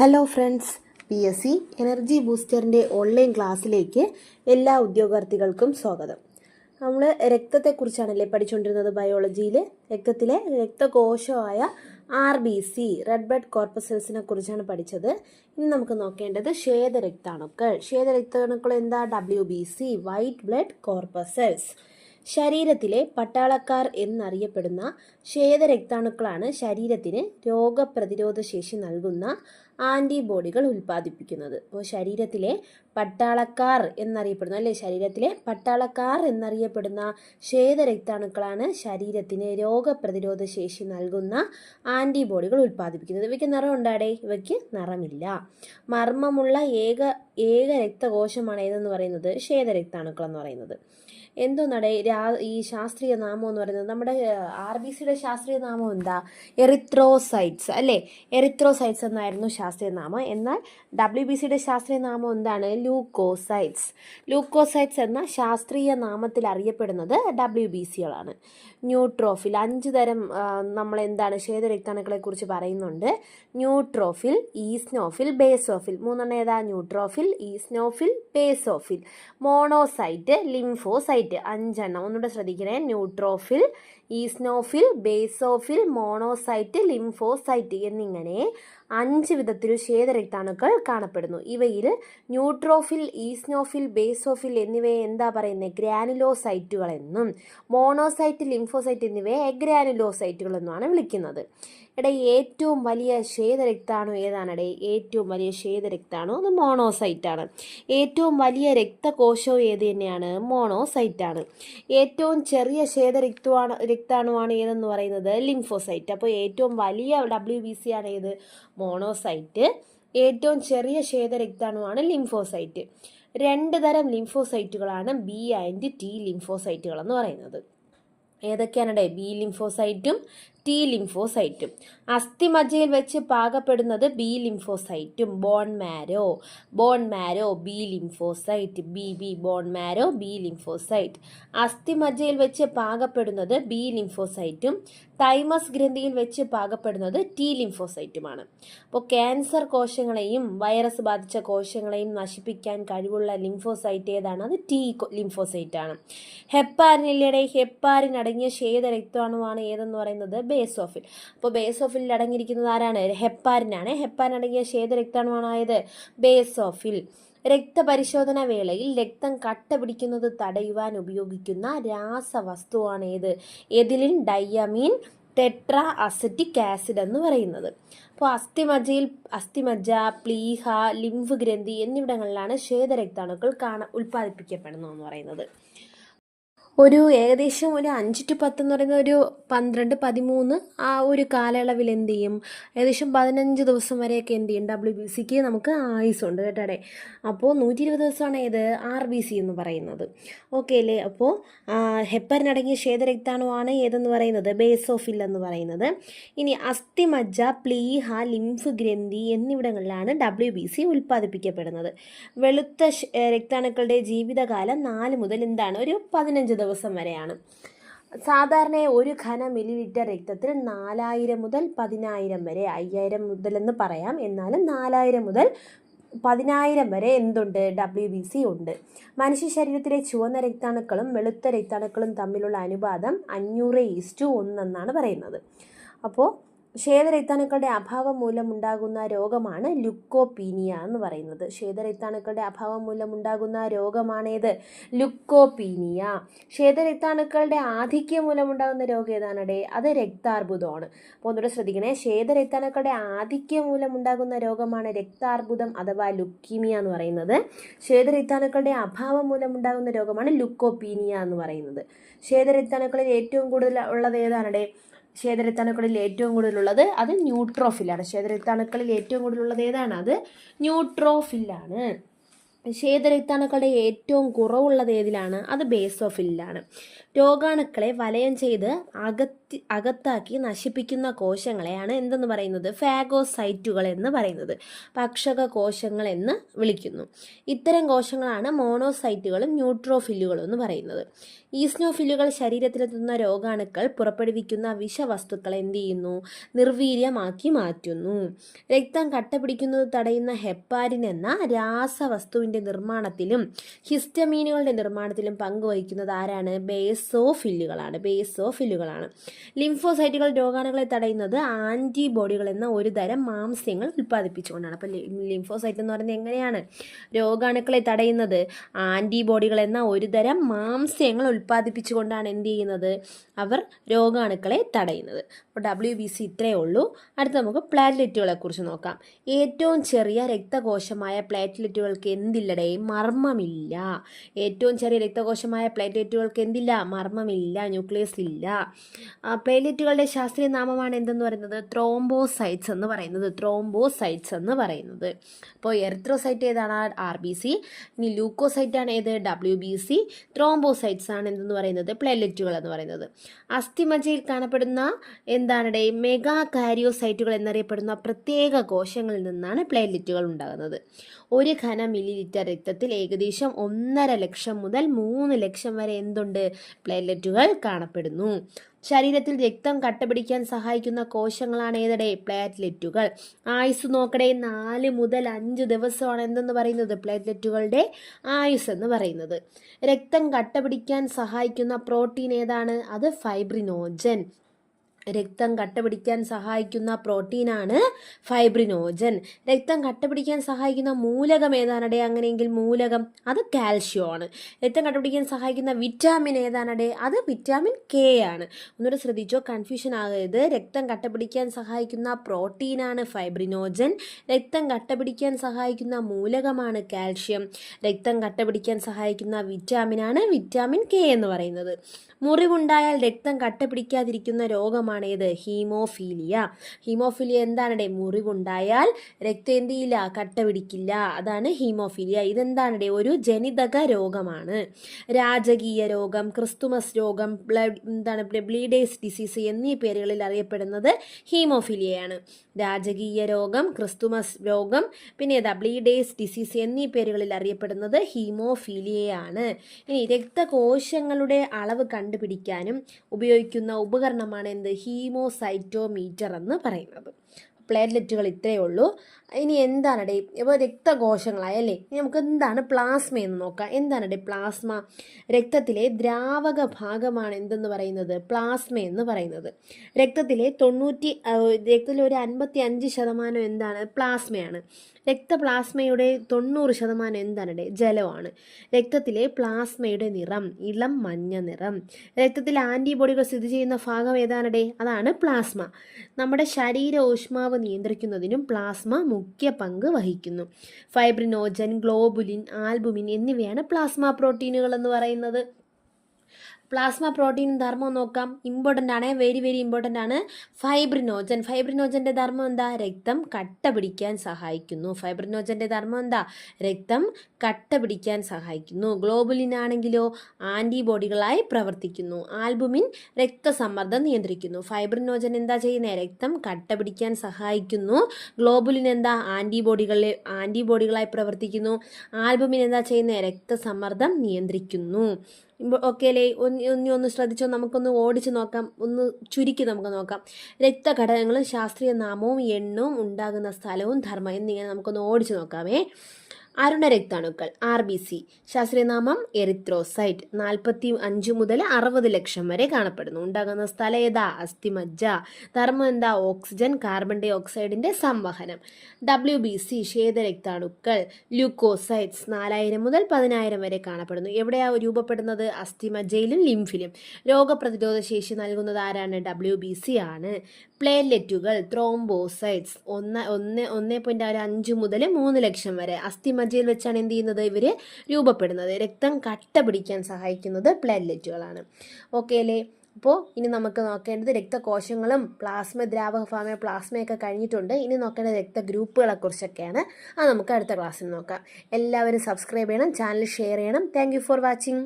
Hello friends P S C energy ബൂസ്റ്ററിന്റെ online ക്ലാസ്സിലേക്ക് എല്ലാ ഉദ്യോഗാർത്ഥികൾക്കും സ്വാഗതം. നമ്മൾ രക്തത്തെക്കുറിച്ചാണല്ലേ പഠിച്ചുകൊണ്ടിരുന്നത് ബയോളജിയിൽ രക്തത്തിലെ രക്തകോശമായ R B C red blood കോർപ്പസൽസിനെ കുറിച്ചാണ് പഠിച്ചത്. ഇനി നമുക്ക് നോക്കേണ്ടത് ശ്വേതരക്താണുക്കൾ. ശ്വേതരക്താണുക്കൾ എന്താ? W B C white blood corpuscles ശരീരത്തിലെ പട്ടാളക്കാർ എന്നറിയപ്പെടുന്ന ശ്വേതരക്താണുക്കളാണ് ശരീരത്തിന് രോഗപ്രതിരോധ ശേഷി നൽകുന്ന ആന്റിബോഡികൾ ഉൽപ്പാദിപ്പിക്കുന്നത്. അപ്പോൾ ശരീരത്തിലെ പട്ടാളക്കാർ എന്നറിയപ്പെടുന്ന അല്ലെ? ശരീരത്തിലെ പട്ടാളക്കാർ എന്നറിയപ്പെടുന്ന ശ്വേതരക്താണുക്കളാണ് ശരീരത്തിന് രോഗപ്രതിരോധ ശേഷി നൽകുന്ന ആന്റിബോഡികൾ ഉൽപ്പാദിപ്പിക്കുന്നത്. ഇവയ്ക്ക് നിറം ഉണ്ടാടേ ഇവയ്ക്ക് നിറമില്ല. മർമ്മമുള്ള ഏക ഏക രക്തകോശമാണ് ഏതെന്ന് പറയുന്നത്? ശ്വേതരക്താണുക്കൾ എന്ന് പറയുന്നത്. എന്തോന്നടേ രാ ഈ ശാസ്ത്രീയ നാമം എന്ന് പറയുന്നത്? നമ്മുടെ ആർ ബി സിയുടെ ശാസ്ത്രീയ നാമം എന്താ? എറിത്രോസൈറ്റ്സ് അല്ലേ? എറിത്രോസൈറ്റ്സ് എന്നായിരുന്നു ശാസ്ത്രീയ നാമം എന്നാൽ ഡബ്ല്യു ബി സിയുടെ ശാസ്ത്രീയനാമം എന്താണ്? ലൂക്കോസൈറ്റ്സ് ലൂക്കോസൈറ്റ്സ് എന്ന ശാസ്ത്രീയ നാമത്തിൽ അറിയപ്പെടുന്നത് ഡബ്ല്യു ബി സികളാണ് ന്യൂട്രോഫിൽ അഞ്ച് തരം നമ്മൾ എന്താണ് കുറിച്ച് പറയുന്നുണ്ട്. Neutrophil eosinophil basophil. മൂന്നെണ്ണം ഏതാ? Neutrophil eosinophil basophil. Monocyte lymphocyte. അഞ്ചെണ്ണം. ഒന്നുകൂടെ ശ്രദ്ധിക്കണേ. Neutrophil eosinophil basophil monocyte lymphocyte എന്നിങ്ങനെ അഞ്ച് വിധത്തിൽ ശ്വേതരക്താണുക്കൾ കാണപ്പെടുന്നു. ഇവയിൽ ന്യൂട്രോഫിൽ ഈസ്നോഫിൽ ബേസോഫിൽ എന്നിവയെ എന്താ പറയുന്നത് ഗ്രാനുലോസൈറ്റുകൾ എന്നും മോണോസൈറ്റ് ലിംഫോസൈറ്റ് എന്നിവയെ എഗ്രാനുലോസൈറ്റുകൾ എന്നുമാണ് വിളിക്കുന്നത്. എടേ ഏറ്റവും വലിയ ശ്വേതരക്താണു ഏതാണെടേ ഏറ്റവും വലിയ ശ്വേതരക്താണു അത് മോണോസൈറ്റ് ആണ് ഏറ്റവും വലിയ രക്തകോശവും ഏത് തന്നെയാണ്? മോണോസൈറ്റ് ആണ് ഏറ്റവും ചെറിയ ശ്വേതരക്തമാണ് രക്താണുവാണ് ഏതെന്ന് പറയുന്നത്? ലിംഫോസൈറ്റ്. അപ്പോൾ ഏറ്റവും വലിയ ഡബ്ല്യു ബി സി ആണ് ഏത്? മോണോസൈറ്റ്. ഏറ്റവും ചെറിയ ശ്വേതരക്താണുവാണ് ലിംഫോസൈറ്റ്. രണ്ട് തരം ലിംഫോസൈറ്റുകളാണ് ബി ആൻഡ് ടി ലിംഫോസൈറ്റുകൾ എന്ന് പറയുന്നത്. ഏതൊക്കെയാണ്? ബി ലിംഫോസൈറ്റും ടി ലിംഫോസൈറ്റും അസ്ഥിമജ്ജയിൽ വെച്ച് പാകപ്പെടുന്നത് B ലിംഫോസൈറ്റും bone marrow bone marrow B lymphocyte B B bone marrow B lymphocyte അസ്ഥിമജ്ജയിൽ വെച്ച് പാകപ്പെടുന്നത് ബി ലിംഫോസൈറ്റും തൈമസ് ഗ്രന്ഥിയിൽ വെച്ച് പാകപ്പെടുന്നത് ടി ലിംഫോസൈറ്റുമാണ് അപ്പോൾ ക്യാൻസർ കോശങ്ങളെയും വൈറസ് ബാധിച്ച കോശങ്ങളെയും നശിപ്പിക്കാൻ കഴിവുള്ള ലിംഫോസൈറ്റ് ഏതാണ്? അത് ടി ലിംഫോസൈറ്റ് ആണ്. ഹെപ്പാരിനിലയുടെ ഹെപ്പാരിൻ അടങ്ങിയ ഏതെന്ന് പറയുന്നത്? ബേസോഫിൽ അപ്പോൾ ബേസോഫിൽ അടങ്ങിയിരിക്കുന്നത് ആരാണ്? ഹെപ്പാരിനാണ്. ഹെപ്പാരിൻ അടങ്ങിയ ശ്വേതരക്താണുവാണ് ബേസ് ബേസോഫിൽ രക്തപരിശോധന വേളയിൽ രക്തം കട്ട പിടിക്കുന്നത് തടയുവാൻ ഉപയോഗിക്കുന്ന രാസവസ്തുവാണ് ഏത് ethylene diamine tetra acetic acid എന്ന് പറയുന്നത്. അപ്പോൾ അസ്ഥിമജ്ജയിൽ അസ്ഥിമജ്ജ പ്ലീഹ ലിംഫ് ഗ്രന്ഥി എന്നിവിടങ്ങളിലാണ് ശ്വേതരക്താണുക്കൾ കാണ ഉൽപ്പാദിപ്പിക്കപ്പെടുന്നതെന്ന് പറയുന്നത്. ഒരു ഏകദേശം ഒരു അഞ്ച് ടു പത്ത് എന്ന് പറയുന്ന ഒരു പന്ത്രണ്ട് പതിമൂന്ന് ആ ഒരു കാലയളവിൽ എന്ത് ചെയ്യും? ഏകദേശം പതിനഞ്ച് ദിവസം വരെയൊക്കെ എന്ത് ചെയ്യും? ഡബ്ല്യു ബി സിക്ക് നമുക്ക് ആയുസുണ്ട് കേട്ടാടെ അപ്പോൾ നൂറ്റി ഇരുപത് ദിവസമാണ് ഏത്? ആർ ബി സി എന്ന് പറയുന്നത്. ഓക്കെ അല്ലേ? അപ്പോൾ ഹെപ്പറിനടങ്ങിയ ശ്വേതരക്താണുവാണ് ഏതെന്ന് പറയുന്നത്? ബേസോഫിൽ എന്ന് പറയുന്നത്. ഇനി അസ്ഥിമജ്ജ പ്ലീഹ ലിംഫ് ഗ്രന്ഥി എന്നിവിടങ്ങളിലാണ് ഡബ്ല്യു ബി സി ഉൽപ്പാദിപ്പിക്കപ്പെടുന്നത്. വെളുത്ത രക്താണുക്കളുടെ ജീവിതകാലം നാല് മുതൽ എന്താണ്? ഒരു പതിനഞ്ച് ദിവസം വരെയാണ്. സാധാരണ ഒരു ഘന മില്ലി ലിറ്റർ രക്തത്തിൽ നാലായിരം മുതൽ പതിനായിരം വരെ അയ്യായിരം മുതലെന്ന് പറയാം. എന്നാലും നാലായിരം മുതൽ പതിനായിരം വരെ എന്തുണ്ട്? ഡബ്ല്യു ബി സി ഉണ്ട്. മനുഷ്യ ശരീരത്തിലെ ചുവന്ന രക്താണുക്കളും വെളുത്ത രക്താണുക്കളും തമ്മിലുള്ള അനുപാതം അഞ്ഞൂറ് ഈസ്റ്റു ഒന്നെന്നാണ് പറയുന്നത്. അപ്പോൾ ശ്വേതരക്താണുക്കളുടെ അഭാവം മൂലമുണ്ടാകുന്ന രോഗമാണ് ലുക്കോപീനിയ എന്ന് പറയുന്നത്. ശ്വേതരക്താണുക്കളുടെ അഭാവം മൂലമുണ്ടാകുന്ന രോഗമാണേത്? ലുക്കോപീനിയ. ശ്വേതരക്താണുക്കളുടെ ആധിക്യം മൂലമുണ്ടാകുന്ന രോഗം ഏതാണടേ അത് രക്താർബുദമാണ്. അപ്പോൾ ഒന്നുകൂടെ ശ്രദ്ധിക്കണേ. ശ്വേതരക്താണുക്കളുടെ ആധിക്യം മൂലമുണ്ടാകുന്ന രോഗമാണ് രക്താർബുദം അഥവാ ലുക്കീമിയ എന്ന് പറയുന്നത്. ശ്വേതരക്താണുക്കളുടെ അഭാവം മൂലമുണ്ടാകുന്ന രോഗമാണ് ലുക്കോപീനിയ എന്ന് പറയുന്നത്. ശ്വേതരക്താണുക്കളിൽ ഏറ്റവും കൂടുതൽ ഉള്ളത് ഏതാണടേ ശ്വേതരക്താണുക്കളിൽ ഏറ്റവും കൂടുതലുള്ളത്. അത് ന്യൂട്രോഫിലാണ് ശേതരത്താണുക്കളിൽ ഏറ്റവും കൂടുതലുള്ളത് ഏതാണ്? അത് ന്യൂട്രോഫില്ലാണ്. ശേതരത്താണുക്കളുടെ ഏറ്റവും കുറവുള്ളത് ഏതിലാണ്? അത് ബേസോഫിലാണ് രോഗാണുക്കളെ വലയം ചെയ്ത് അകത്ത് അകത്തി അകത്താക്കി നശിപ്പിക്കുന്ന കോശങ്ങളെയാണ് എന്തെന്ന് പറയുന്നത്? ഫാഗോസൈറ്റുകൾ എന്ന് പറയുന്നത്. ഭക്ഷക കോശങ്ങൾ എന്ന് വിളിക്കുന്നു. ഇത്തരം കോശങ്ങളാണ് മോണോസൈറ്റുകളും ന്യൂട്രോഫില്ലുകളും എന്ന് പറയുന്നത്. ഈസ്നോഫില്ലുകൾ ശരീരത്തിലെത്തുന്ന രോഗാണുക്കൾ പുറപ്പെടുവിക്കുന്ന വിഷവസ്തുക്കൾ എന്ത് ചെയ്യുന്നു? നിർവീര്യമാക്കി മാറ്റുന്നു. രക്തം കട്ട പിടിക്കുന്നത് തടയുന്ന ഹെപ്പാരിൻ എന്ന രാസവസ്തുവിന്റെ നിർമ്മാണത്തിലും ഹിസ്റ്റമീനുകളുടെ നിർമ്മാണത്തിലും പങ്കുവഹിക്കുന്നത് ആരാണ്? ബേസോഫില്ലുകളാണ്. ബേസോഫില്ലുകളാണ്. ലിംഫോസൈറ്റുകൾ രോഗാണുക്കളെ തടയുന്നത് ആന്റിബോഡികൾ എന്ന ഒരു തരം മാംസ്യങ്ങൾ ഉൽപ്പാദിപ്പിച്ചുകൊണ്ടാണ്. അപ്പോൾ ലിംഫോസൈറ്റ് എന്ന് പറയുന്നത് എങ്ങനെയാണ്? രോഗാണുക്കളെ തടയുന്നത് ആന്റിബോഡികൾ എന്ന ഒരു തരം മാംസ്യങ്ങൾ ഉൽപ്പാദിപ്പിച്ചുകൊണ്ടാണ് എന്ത് ചെയ്യുന്നത്? അവർ രോഗാണുക്കളെ തടയുന്നത്. അപ്പോൾ ഡബ്ല്യു ബി സി ഇത്രയേ ഉള്ളൂ. അടുത്ത നമുക്ക് പ്ലാറ്റ്ലെറ്റുകളെ കുറിച്ച് നോക്കാം. ഏറ്റവും ചെറിയ രക്തകോശമായ പ്ലാറ്റ്ലെറ്റുകൾക്ക് എന്തില്ലടേ? മർമ്മമില്ല. ഏറ്റവും ചെറിയ രക്തകോശമായ പ്ലേറ്റ്ലെറ്റുകൾക്ക് എന്തില്ല? മർമ്മമില്ല. ന്യൂക്ലിയസ് ഇല്ല. പ്ലേറ്റ്ലെറ്റുകളുടെ ശാസ്ത്രീയ നാമമാണ് എന്തെന്ന് പറയുന്നത്? ത്രോംബോസൈറ്റ്സ് എന്ന് പറയുന്നത്. ത്രോംബോസൈറ്റ്സ് എന്ന് പറയുന്നത്. അപ്പോൾ എറിത്രോസൈറ്റ് ഏതാണ്? R B C. ഇനി ലൂക്കോസൈറ്റ് ആണ് ഏത്? W B C. ത്രോംബോസൈറ്റ്സ് ആണ് എന്തെന്ന് പറയുന്നത്? പ്ലേറ്റ്ലെറ്റുകൾ എന്ന് പറയുന്നത്. അസ്ഥിമജ്ജയിൽ കാണപ്പെടുന്ന എന്താണ് മെഗാ കാരിയോസൈറ്റുകൾ എന്നറിയപ്പെടുന്ന പ്രത്യേക കോശങ്ങളിൽ നിന്നാണ് പ്ലേറ്റ്ലെറ്റുകൾ ഉണ്ടാകുന്നത്. ഒരു ഘന മില്ലി ലിറ്റർ രക്തത്തിൽ ഏകദേശം ഒന്നര ലക്ഷം മുതൽ മൂന്ന് ലക്ഷം വരെ എന്തുണ്ട്? പ്ലേലറ്റുകൾ കാണപ്പെടുന്നു. ശരീരത്തിൽ രക്തം കട്ടപിടിക്കാൻ സഹായിക്കുന്ന കോശങ്ങളാണ് ഏതടെ? പ്ലേറ്റ്ലെറ്റുകൾ. ആയുസ് നോക്കടേ നാല് മുതൽ അഞ്ച് ദിവസമാണ് എന്തെന്ന് പറയുന്നത്? പ്ലേറ്റ്ലെറ്റുകളുടെ ആയുസ് എന്ന് പറയുന്നത്. രക്തം കട്ടപിടിക്കാൻ സഹായിക്കുന്ന പ്രോട്ടീൻ ഏതാണ്? അത് ഫൈബ്രിനോജൻ. രക്തം കട്ടപിടിക്കാൻ സഹായിക്കുന്ന പ്രോട്ടീനാണ് ഫൈബ്രിനോജൻ. രക്തം കട്ടപിടിക്കാൻ സഹായിക്കുന്ന മൂലകം ഏതാണടെ? അങ്ങനെയെങ്കിൽ മൂലകം അത് കാൽഷ്യം ആണ് രക്തം കട്ടപിടിക്കാൻ സഹായിക്കുന്ന വിറ്റാമിൻ ഏതാണടെ? അത് വിറ്റാമിൻ കെ ആണ്. ഒന്നുകൂടെ ശ്രദ്ധിച്ചോ? കൺഫ്യൂഷൻ ആകരുത്. രക്തം കട്ടപിടിക്കാൻ സഹായിക്കുന്ന പ്രോട്ടീനാണ് ഫൈബ്രിനോജൻ. രക്തം കട്ടപിടിക്കാൻ സഹായിക്കുന്ന മൂലകമാണ് കാൽഷ്യം. രക്തം കട്ടപിടിക്കാൻ സഹായിക്കുന്ന വിറ്റാമിനാണ് വിറ്റാമിൻ കെ എന്ന് പറയുന്നത്. മുറിവുണ്ടായാൽ രക്തം കട്ടപിടിക്കാതിരിക്കുന്ന രോഗമാണ് ഏത് ഹീമോഫീലിയ. ഹീമോഫീലിയ എന്താണ് മുറിവുണ്ടായാൽ രക്തം എന്ത് ചെയ്യില്ല? കട്ട പിടിക്കില്ല അതാണ് ഹീമോഫീലിയ. ഇതെന്താണ് ഒരു ജനിതക രോഗമാണ്. രാജകീയ രോഗം ക്രിസ്തുമസ് രോഗം ബ്ലഡ് എന്താണ് ബ്ലീഡേഴ്സ് ഡിസീസ് എന്നീ പേരുകളിൽ അറിയപ്പെടുന്നത് ഹീമോഫീലിയയാണ്. രാജകീയ രോഗം ക്രിസ്തുമസ് രോഗം പിന്നെ ഏതാ ബ്ലീഡേഴ്സ് ഡിസീസ് എന്നീ പേരുകളിൽ അറിയപ്പെടുന്നത് ഹീമോഫീലിയയാണ്. ഇനി രക്തകോശങ്ങളുടെ അളവ് കണ്ടുപിടിക്കാനും ഉപയോഗിക്കുന്ന ഉപകരണമാണ് എന്ത്? ഹീമോസൈറ്റോമീറ്റർ എന്ന് പറയുന്നത്. പ്ലേറ്റ്ലെറ്റുകൾ ഇത്രയേ ഉള്ളൂ. ഇനി എന്താണ് ഡേ ഇപ്പോൾ രക്തകോശങ്ങളായല്ലേ ഇനി നമുക്ക് എന്താണ് പ്ലാസ്മ എന്ന് നോക്കാം. എന്താണ് ഡേ പ്ലാസ്മ രക്തത്തിലെ ദ്രാവക ഭാഗമാണ് എന്തെന്ന് പറയുന്നത്? പ്ലാസ്മ എന്ന് പറയുന്നത്. രക്തത്തിലെ തൊണ്ണൂറ്റി രക്തത്തിലെ ഒരു അൻപത്തി അഞ്ച് ശതമാനം എന്താണ്? പ്ലാസ്മയാണ് രക്തപ്ലാസ്മയുടെ തൊണ്ണൂറ് ശതമാനം എന്താണ് ജലമാണ്. രക്തത്തിലെ പ്ലാസ്മയുടെ നിറം ഇളം മഞ്ഞ നിറം. രക്തത്തിൽ ആന്റിബോഡികൾ സ്ഥിതി ചെയ്യുന്ന ഭാഗം ഏതാണ് അതാണ് പ്ലാസ്മ. നമ്മുടെ ശരീര ഊഷ്മാവ് നിയന്ത്രിക്കുന്നതിനും പ്ലാസ്മ മുഖ്യ പങ്ക് വഹിക്കുന്നു. ഫൈബ്രിനോജൻ ഗ്ലോബുലിൻ ആൽബുമിൻ എന്നിവയാണ് പ്ലാസ്മ പ്രോട്ടീനുകൾ എന്ന് പറയുന്നത്. പ്ലാസ്മ പ്രോട്ടീൻ ധർമ്മം നോക്കാം. ഇമ്പോർട്ടന്റ് ആണ്. വെരി വെരി ഇമ്പോർട്ടന്റ് ആണ്. ഫൈബ്രിനോജൻ ഫൈബ്രിനോജന്റെ ധർമ്മം എന്താ? രക്തം കട്ട പിടിക്കാൻ സഹായിക്കുന്നു. ഫൈബ്രിനോജന്റെ ധർമ്മം എന്താ? രക്തം കട്ട പിടിക്കാൻ സഹായിക്കുന്നു. ഗ്ലോബുലിൻ ആണെങ്കിലോ ആന്റിബോഡികളായി പ്രവർത്തിക്കുന്നു. ആൽബുമിൻ രക്തസമ്മർദ്ദം നിയന്ത്രിക്കുന്നു. ഫൈബ്രിനോജൻ എന്താ ചെയ്യുന്നത് രക്തം കട്ട പിടിക്കാൻ സഹായിക്കുന്നു. ഗ്ലോബുലിൻ എന്താ? ആന്റിബോഡികളെ ആന്റിബോഡികളായി പ്രവർത്തിക്കുന്നു. ആൽബുമിൻ എന്താ ചെയ്യുന്നത് രക്തസമ്മർദ്ദം നിയന്ത്രിക്കുന്നു. ഒന്ന് ഒന്ന് ഒന്ന് ശ്രദ്ധിച്ചോ നമുക്കൊന്ന് ഓടിച്ച് നോക്കാം. ഒന്ന് ചുരുക്കി നമുക്ക് നോക്കാം. രക്തഘടകങ്ങളും ശാസ്ത്രീയ നാമവും എണ്ണവും ഉണ്ടാകുന്ന സ്ഥലവും ധർമ്മം എന്നിങ്ങനെ നമുക്കൊന്ന് ഓടിച്ച് നോക്കാമേ. അരുണ രക്താണുക്കൾ ആർ ബി സി ശാസ്ത്രീയനാമം എറിത്രോസൈറ്റ് നാൽപ്പത്തി അഞ്ച് മുതൽ അറുപത് ലക്ഷം വരെ കാണപ്പെടുന്നു. ഉണ്ടാകുന്ന സ്ഥലം ഏതാ? അസ്ഥിമജ്ജ. ധർമ്മം എന്താ? ഓക്സിജൻ കാർബൺ ഡൈ ഓക്സൈഡിന്റെ സംവഹനം. ഡബ്ല്യു ബി സി ശ്വേതരക്താണുക്കൾ ല്യൂക്കോസൈറ്റ്സ് നാലായിരം മുതൽ പതിനായിരം വരെ കാണപ്പെടുന്നു. എവിടെയാ രൂപപ്പെടുന്നത്? അസ്ഥിമജ്ജയിലും ലിംഫിലും. രോഗപ്രതിരോധ ശേഷി നൽകുന്നത് ആരാണ്? ഡബ്ല്യു ബി സി ആണ്. പ്ലേറ്റ്ലെറ്റുകൾ ത്രോംബോസൈറ്റ്സ് ഒന്ന് ഒന്ന് ഒന്ന് പോയിന്റ് അഞ്ച് മുതൽ മൂന്ന് ലക്ഷം വരെ. അസ്ഥിമജ്ജയിൽ വെച്ചാണ് എന്ത് ചെയ്യുന്നത്? ഇവർ രൂപപ്പെടുന്നത്. രക്തം കട്ട പിടിക്കാൻ സഹായിക്കുന്നത് പ്ലേറ്റ്ലെറ്റുകളാണ് ഓക്കെ അല്ലേ? അപ്പോൾ ഇനി നമുക്ക് നോക്കേണ്ടത് രക്തകോശങ്ങളും പ്ലാസ്മ ദ്രാവക ഭാഗമായ പ്ലാസ്മയൊക്കെ കഴിഞ്ഞിട്ടുണ്ട്. ഇനി നോക്കേണ്ട രക്തഗ്രൂപ്പുകളെ കുറിച്ചൊക്കെയാണ്. അത് നമുക്ക് അടുത്ത ക്ലാസ്സിൽ നോക്കാം. എല്ലാവരും സബ്സ്ക്രൈബ് ചെയ്യണം ചാനൽ ഷെയർ ചെയ്യണം. Thank for watching